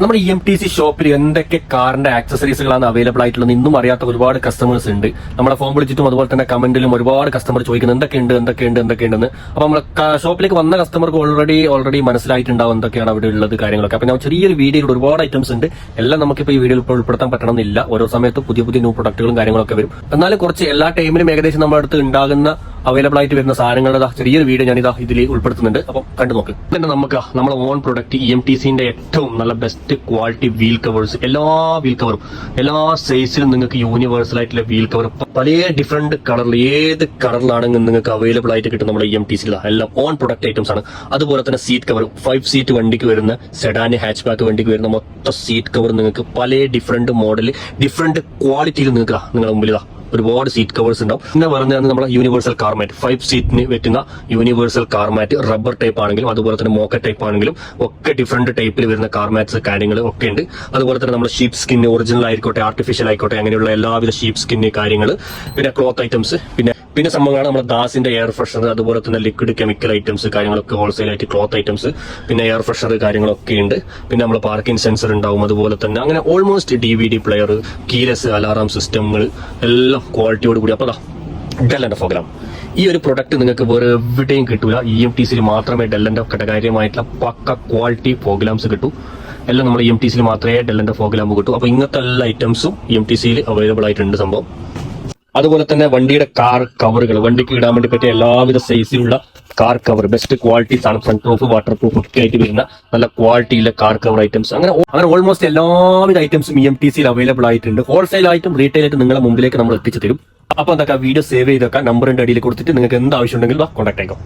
നമ്മുടെ E M T C ഷോപ്പിൽ എന്തൊക്കെ കാറിന്റെ ആക്സസറീസുകളാണ് അവൈലബിൾ ആയിട്ടുള്ളത് ഇന്നും അറിയാത്ത ഒരുപാട് കസ്റ്റമേഴ്സ് ഉണ്ട്. നമ്മളെ ഫോൺ വിളിച്ചിട്ടും അതുപോലെ തന്നെ കമന്റിലും ഒരുപാട് കസ്റ്റമർ ചോദിക്കുന്നത് എന്തൊക്കെയുണ്ട് എന്തൊക്കെയുണ്ട് എന്തൊക്കെയുണ്ടെന്ന് അപ്പൊ നമ്മൾ ഷോപ്പിലേക്ക് വന്ന കസ്റ്റമർക്ക് ഓൾറെഡി ഓൾറെഡി മനസ്സിലായിട്ടുണ്ടാവും എന്തൊക്കെയാണ് അവിടെ ഉള്ളത് കാര്യങ്ങളൊക്കെ. അപ്പൊ ഞാൻ ചെറിയൊരു വീഡിയോയിൽ ഒരുപാട് ഐറ്റംസ് ഉണ്ട്. എല്ലാം നമുക്കിപ്പോൾ ഈ വീഡിയോയിൽ ഉൾപ്പെടുത്താൻ പറ്റണമെന്നില്ല. ഓരോ സമയത്ത് പുതിയ പുതിയ ന്യൂ പ്രൊഡക്റ്റുകളും കാര്യങ്ങളൊക്കെ വരും. എന്നാലും കുറച്ച് എല്ലാ ടൈമിലും ഏകദേശം നമ്മുടെ അടുത്ത് ഉണ്ടാകുന്ന അവൈലബിൾ ആയിട്ട് വരുന്ന സാധനങ്ങളുടെ ചെറിയൊരു വീഡിയോ ഇതാ ഇതിൽ ഉൾപ്പെടുത്തുന്നുണ്ട്. അപ്പം കണ്ടു നോക്ക്. പിന്നെ നമുക്ക് നമ്മുടെ own product E M T സിന്റെ ഏറ്റവും നല്ല ബെസ്റ്റ് ക്വാളിറ്റി വീൽ കവേഴ്സ് എല്ലാ വീൽ കവറും എല്ലാ സൈസിലും നിങ്ങൾക്ക് യൂണിവേഴ്സൽ ആയിട്ടുള്ള വീൽ കവർ പല ഡിഫറെന്റ് കളറിൽ ഏത് കളറിലാണെങ്കിൽ നിങ്ങൾക്ക് അവൈലബിൾ ആയിട്ട് കിട്ടും നമ്മുടെ ഇ എം ടി സിയിലാണ് എല്ലാം ഓൺ പ്രൊഡക്റ്റ് ഐറ്റംസ് ആണ്. അതുപോലെ തന്നെ സീറ്റ് കവർ ഫൈവ് സീറ്റ് വണ്ടിക്ക് വരുന്ന സെഡാന് ഹാച്ച് ബാക്ക് വണ്ടിക്ക് വരുന്ന മൊത്തം സീറ്റ് കവർ നിങ്ങൾക്ക് പല ഡിഫറെന്റ് മോഡൽ ഡിഫറെന്റ് ക്വാളിറ്റിയിൽ നിങ്ങൾക്ക് നിങ്ങളുടെ മുമ്പിൽ ഇതാ ഒരുപാട് സീറ്റ് കവേഴ്സ് ഉണ്ടാവും. പിന്നെ പറഞ്ഞാൽ നമ്മുടെ യൂണിവേഴ്സൽ കാർമാറ്റ് ഫൈവ് സീറ്റിന് പറ്റുന്ന യൂണിവേഴ്സൽ കാർമാറ്റ് റബ്ബർ ടൈപ്പ് ആണെങ്കിലും അതുപോലെ തന്നെ മോക്ക ടൈപ്പ് ആണെങ്കിലും ഒക്കെ ഡിഫറെന്റ് ടൈപ്പിൽ വരുന്ന കാർമാറ്റ്സ് കാര്യങ്ങൾ ഒക്കെ ഉണ്ട്. അതുപോലെ തന്നെ നമ്മുടെ ഷീപ്പ് സ്കിൻ ഒറിജിനൽ ആയിക്കോട്ടെ ആർട്ടിഫിഷ്യൽ ആയിക്കോട്ടെ അങ്ങനെയുള്ള എല്ലാവിധ ഷീപ്പ് സ്കിൻ കാര്യങ്ങൾ പിന്നെ ക്ലോത്ത് ഐറ്റംസ് പിന്നെ പിന്നെ സംഭവങ്ങളാണ് നമ്മുടെ ദാസിന്റെ എയർ ഫ്രഷർ അതുപോലെ തന്നെ ലിക്വിഡ് കെമിക്കൽ ഐറ്റംസ് കാര്യങ്ങളൊക്കെ ഹോൾസെയിൽ ആയിട്ട് ക്ലോത്ത് ഐറ്റംസ് പിന്നെ എയർ ഫ്രഷർ കാര്യങ്ങളൊക്കെ ഉണ്ട്. പിന്നെ നമ്മൾ പാർക്കിംഗ് സെൻസർ ഉണ്ടാവും അതുപോലെ തന്നെ അങ്ങനെ almost D V D player keyless alarm സിസ്റ്റങ്ങൾ എല്ലാം ക്വാളിറ്റിയോട് കൂടി. അപ്പോൾ ഡെല്ലന്റെ പ്രോഗ്രാം ഈ ഒരു പ്രൊഡക്റ്റ് നിങ്ങൾക്ക് വേറെ എവിടെയും കിട്ടൂല ഇ എം ടി സിയിൽ മാത്രമേ ഡെല്ലന്റെ കാര്യമായിട്ടുള്ള പക്ക ക്വാളിറ്റി പ്രോഗ്രാംസ് കിട്ടൂ. എല്ലാം നമ്മൾ ഇ എം ടി സിയിൽ മാത്രമേ ഡെല്ലന്റെ പ്രോഗ്രാം കിട്ടൂ. അപ്പോൾ ഇങ്ങനത്തെ എല്ലാ ഐറ്റംസും ഇ എം ടി സിയിൽ അവൈലബിൾ ആയിട്ടുണ്ട് സംഭവം. അതുപോലെ തന്നെ വണ്ടിയുടെ കാർ കവറുകൾ വണ്ടിക്ക് ഇടാൻ വേണ്ടി പറ്റിയ എല്ലാവിധ സൈസിലുള്ള കാർ കവർ ബെസ്റ്റ് ക്വാളിറ്റി ആണ്. ഫ്രണ്ട് പ്രൂഫ് വാട്ടർ പ്രൂഫ് ഒക്കെ ആയിട്ട് വരുന്ന നല്ല ക്വാളിറ്റിയിലെ കാർ കവർ ഐറ്റംസ് അങ്ങനെ അങ്ങനെ ഓൾമോസ്റ്റ് എല്ലാവിധ ഐറ്റംസും ഇ എം ടി സിയിൽ അവൈലബിൾ ആയിട്ടുണ്ട്. ഹോൾസെയിൽ ആയിട്ടും റീറ്റെയിൽ ആയിട്ടും നിങ്ങളെ മുമ്പിലേക്ക് നമ്മൾ എത്തിച്ചു തരും. അപ്പൊ എന്താ വീഡിയോ സേവ് ചെയ്തൊക്കെ നമ്പറിന്റെ അടിയിൽ കൊടുത്തിട്ട് നിങ്ങൾക്ക് എന്ത് ആവശ്യം ഉണ്ടെങ്കിലും കോൺടാക്ട് ആയിക്കോ.